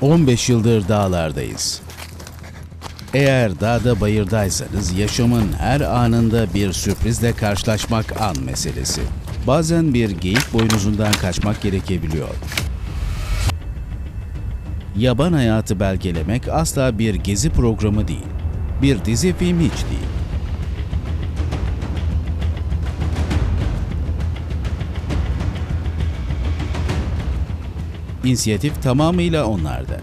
15 yıldır dağlardayız. Eğer dağda bayırdaysanız yaşamın her anında bir sürprizle karşılaşmak an meselesi. Bazen bir geyik boynuzundan kaçmak gerekebiliyor. Yaban hayatı belgelemek asla bir gezi programı değil. Bir dizi film hiç değil. İnisiyatif tamamıyla onlarda.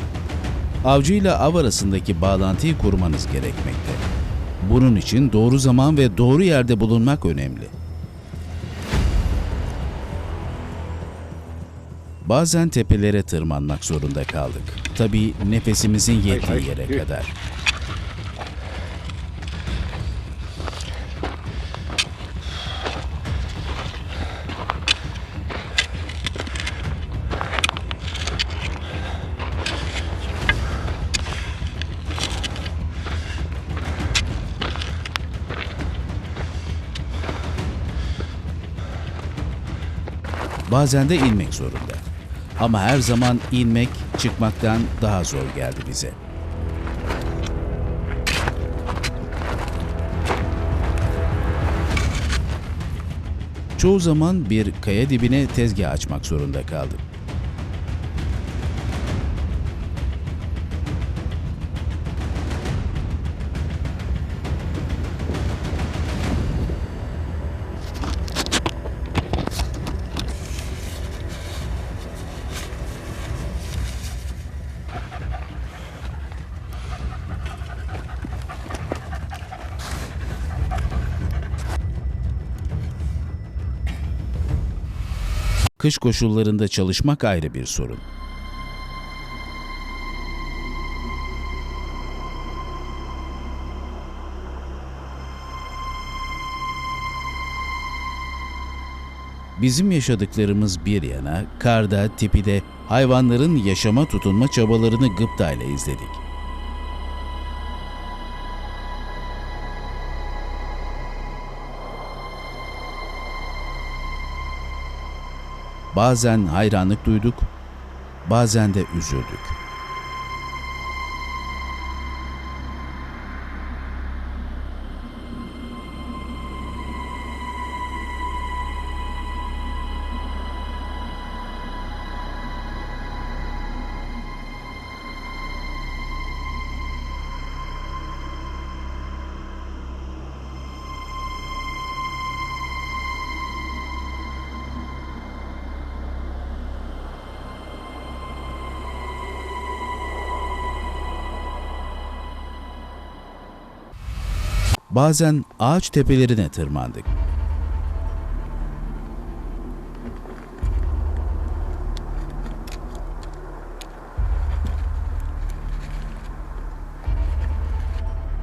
Avcı ile av arasındaki bağlantıyı kurmanız gerekmekte. Bunun için doğru zaman ve doğru yerde bulunmak önemli. Bazen tepelere tırmanmak zorunda kaldık. Tabii nefesimizin yettiği yere kadar. Bazen de inmek zorunda. Ama her zaman inmek çıkmaktan daha zor geldi bize. Çoğu zaman bir kaya dibine tezgah açmak zorunda kaldık. Kış koşullarında çalışmak ayrı bir sorun. Bizim yaşadıklarımız bir yana, karda, tipide hayvanların yaşama tutunma çabalarını gıptayla izledik. Bazen hayranlık duyduk, bazen de üzüldük. Bazen ağaç tepelerine tırmandık.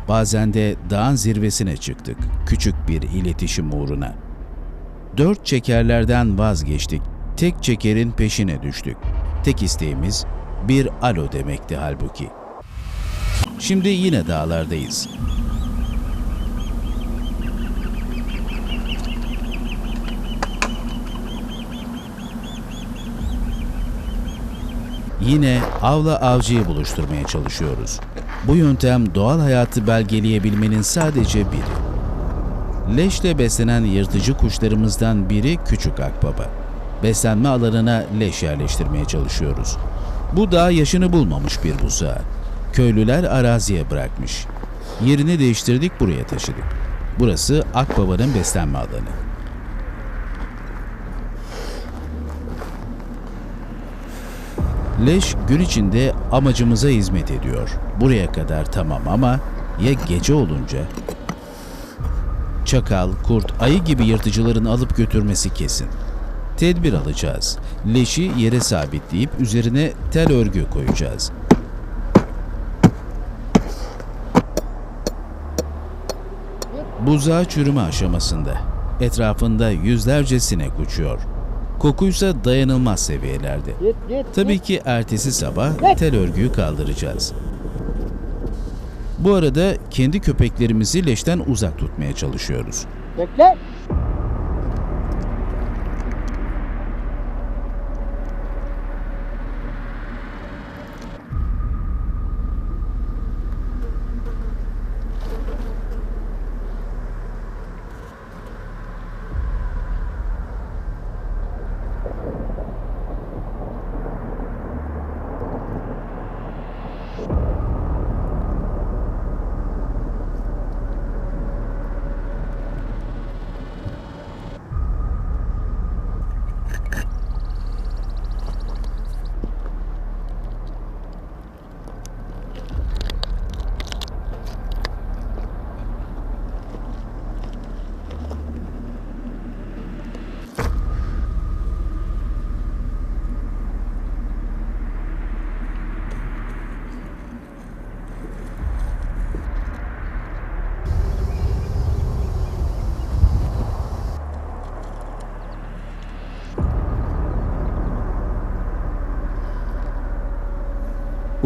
Bazen de dağın zirvesine çıktık, küçük bir iletişim uğruna. Dört çekerlerden vazgeçtik, tek çekerin peşine düştük. Tek isteğimiz bir alo demekti halbuki. Şimdi yine dağlardayız. Yine avla avcıyı buluşturmaya çalışıyoruz. Bu yöntem doğal hayatı belgeleyebilmenin sadece biri. Leşle beslenen yırtıcı kuşlarımızdan biri küçük akbaba. Beslenme alanına leş yerleştirmeye çalışıyoruz. Bu dağ yaşını bulmamış bir buzağı. Köylüler araziye bırakmış. Yerini değiştirdik buraya taşıdık. Burası akbabanın beslenme alanı. Leş gün içinde amacımıza hizmet ediyor. Buraya kadar tamam ama ya gece olunca? Çakal, kurt, ayı gibi yırtıcıların alıp götürmesi kesin. Tedbir alacağız. Leşi yere sabitleyip üzerine tel örgü koyacağız. Buzağı çürüme aşamasında. Etrafında yüzlerce sinek uçuyor. Kokuysa dayanılmaz seviyelerde. Git git. Tabii ki ertesi sabah tel örgüyü kaldıracağız. Bu arada kendi köpeklerimizi leşten uzak tutmaya çalışıyoruz. Bekle.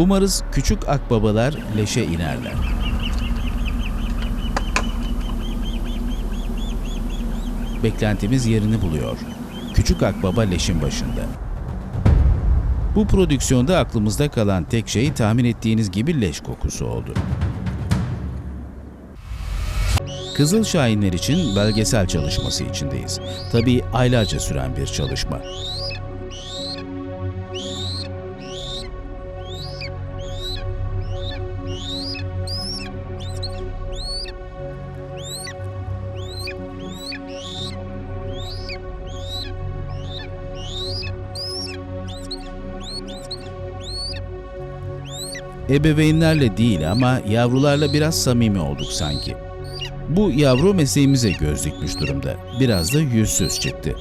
Umarız küçük akbabalar leşe inerler. Beklentimiz yerini buluyor. Küçük akbaba leşin başında. Bu prodüksiyonda aklımızda kalan tek şey tahmin ettiğiniz gibi leş kokusu oldu. Kızıl Şahinler için belgesel çalışması içindeyiz. Tabii aylarca süren bir çalışma. Ebeveynlerle değil ama yavrularla biraz samimi olduk sanki. Bu yavru mesleğimize göz dikmiş durumda. Biraz da yüzsüz çıktı.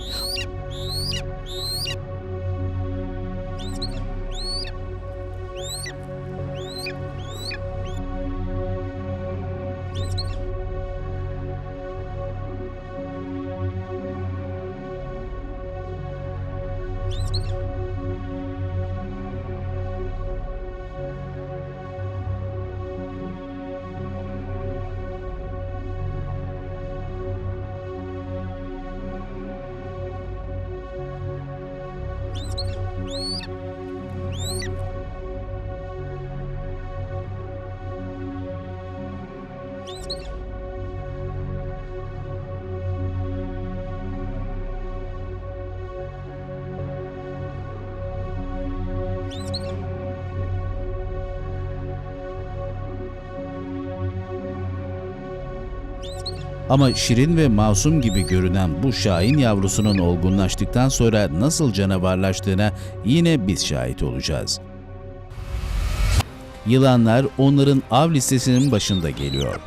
Ama şirin ve masum gibi görünen bu şahin yavrusunun olgunlaştıktan sonra nasıl canavarlaştığına yine biz şahit olacağız. Yılanlar onların av listesinin başında geliyor.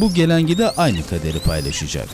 Bu gelengi de aynı kaderi paylaşacak.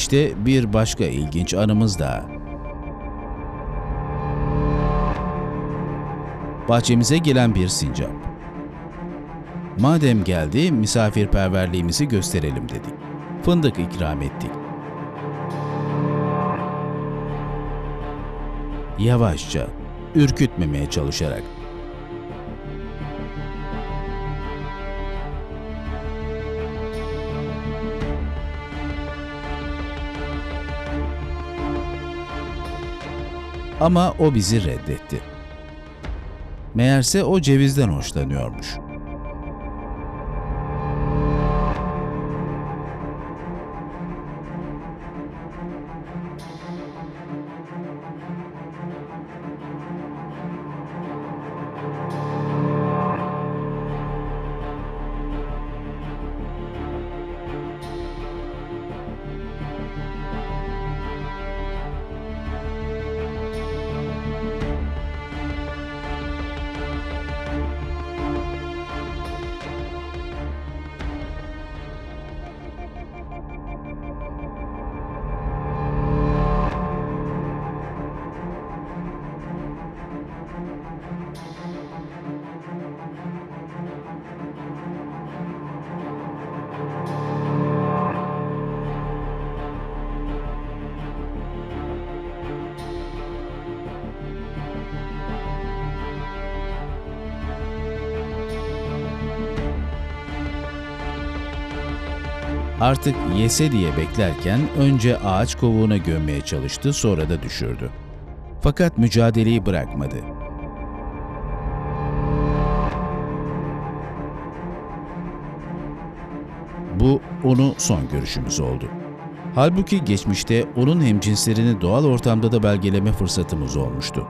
İşte bir başka ilginç anımız daha. Bahçemize gelen bir sincap. Madem geldi, misafirperverliğimizi gösterelim dedik. Fındık ikram ettik. Yavaşça, ürkütmemeye çalışarak. Ama o bizi reddetti. Meğerse o cevizden hoşlanıyormuş. Artık yese diye beklerken önce ağaç kovuğuna gömmeye çalıştı sonra da düşürdü. Fakat mücadeleyi bırakmadı. Bu onu son görüşümüz oldu. Halbuki geçmişte onun hemcinslerini doğal ortamda da belgeleme fırsatımız olmuştu.